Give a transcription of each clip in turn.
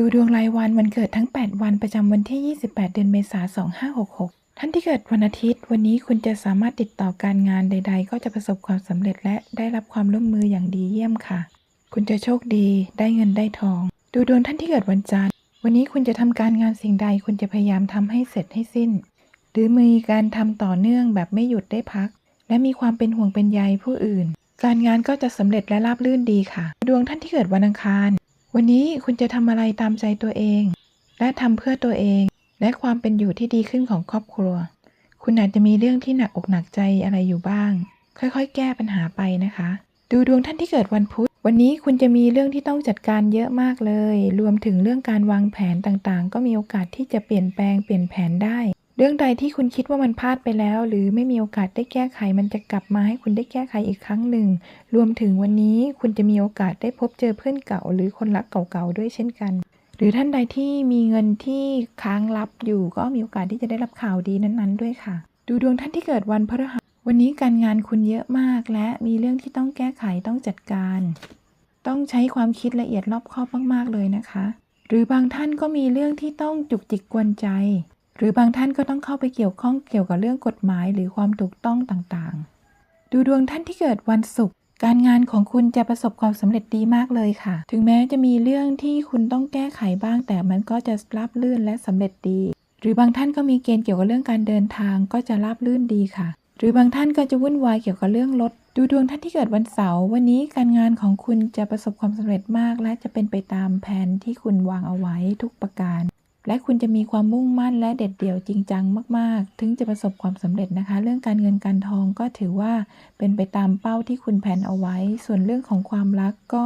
ดูดวงรายวันวันเกิดทั้ง 8 วันประจำวันที่ 28 เดือนเมษายน 2566 ท่านที่เกิดวันอาทิตย์ วันนี้คุณจะสามารถติดต่อการงานใด ๆ ก็จะประสบความสำเร็จและได้รับความร่วมมืออย่างดีเยี่ยมค่ะ คุณจะโชคดีได้เงินได้ทอง ดูดวงท่านที่เกิดวันจันทร์ วันนี้คุณจะทำการงานสิ่งใด คุณจะพยายามทำให้เสร็จให้สิ้น หรือมีการทำต่อเนื่องแบบไม่หยุดได้พัก และมีความเป็นห่วงเป็นใยผู้อื่น การงานก็จะสำเร็จและราบรื่นดีค่ะ ดวงท่านที่เกิดวันอังคาร วันนี้คุณจะทำอะไรตามใจตัวเอง และทำเพื่อตัวเอง และความเป็นอยู่ที่ดีขึ้นของครอบครัว คุณอาจจะมีเรื่องที่หนักอกหนักใจอะไรอยู่บ้าง ค่อยๆ แก้ปัญหาไปนะคะ ดูดวงท่านที่เกิดวันพุธ วันนี้คุณจะมีเรื่องที่ต้องจัดการเยอะมากเลย รวมถึงเรื่องการวางแผนต่างๆ ก็มีโอกาสที่จะเปลี่ยนแปลงเปลี่ยนแผนได้ เรื่องใดที่คุณคิดว่ามันพลาดไปแล้ว หรือไม่มีโอกาสได้แก้ไข มันจะกลับมาให้คุณได้แก้ไขอีกครั้งหนึ่ง รวมถึงวันนี้คุณจะมีโอกาสได้พบเจอเพื่อนเก่า หรือคนรักเก่าๆด้วยเช่นกัน หรือท่านใดที่มีเงินที่ค้างรับอยู่ ก็มีโอกาสที่จะได้รับข่าวดีนั้นๆ ด้วยค่ะ ดูดวงท่านที่เกิดวันพฤหัสวันนี้การงานคุณเยอะมาก และมีเรื่องที่ต้องแก้ไขต้องจัดการ ต้องใช้ความคิดละเอียดรอบคอบมากๆเลยนะคะ หรือบางท่านก็มีเรื่องที่ต้องจุกจิกกวนใจ หรือบางท่านก็ต้องเข้าไปเกี่ยวข้องเกี่ยวกับเรื่องกฎหมายหรือความถูกต้องต่างๆ ดูดวงท่านที่เกิดวันศุกร์การงานของคุณจะประสบความสำเร็จดีมากเลยค่ะ ถึงแม้จะมีเรื่องที่คุณต้องแก้ไขบ้าง แต่มันก็จะราบรื่นและสำเร็จดี หรือบางท่านก็มีเกณฑ์เกี่ยวกับเรื่องการเดินทางก็จะราบรื่นดีค่ะ หรือบางท่านก็จะวุ่นวายเกี่ยวกับเรื่องรถ ดูดวงท่านที่เกิดวันเสาร์วันนี้การงานของคุณจะประสบความสำเร็จมาก และจะเป็นไปตามแผนที่คุณวางเอาไว้ทุกประการ และคุณจะมีความมุ่งมั่นและเด็ดเดี่ยวจริงจังมาก ๆ ถึงจะประสบความสำเร็จนะคะ เรื่องการเงินการทองก็ถือว่าเป็นไปตามเป้าที่คุณแผนเอาไว้ ส่วนเรื่องของความรักก็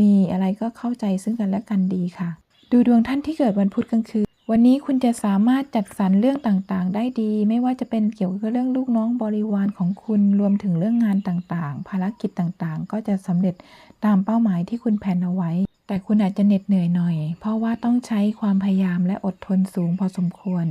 มีอะไรก็เข้าใจซึ่งกันและกันดีค่ะ ดูดวงท่านที่เกิดวันพุธกลางคืน วันนี้คุณจะสามารถจัดสรรเรื่องต่างๆ ได้ดี ไม่ว่าจะเป็นเกี่ยวกับเรื่องลูกน้องบริวารของคุณ รวมถึงเรื่องงานต่างๆ ภารกิจต่างๆ ก็จะสำเร็จตามเป้าหมายที่คุณแผนเอาไว้ แต่คุณอาจจะเหน็ดเหนื่อยหน่อย เพราะว่าต้องใช้ความพยายามและอดทนสูงพอสมควร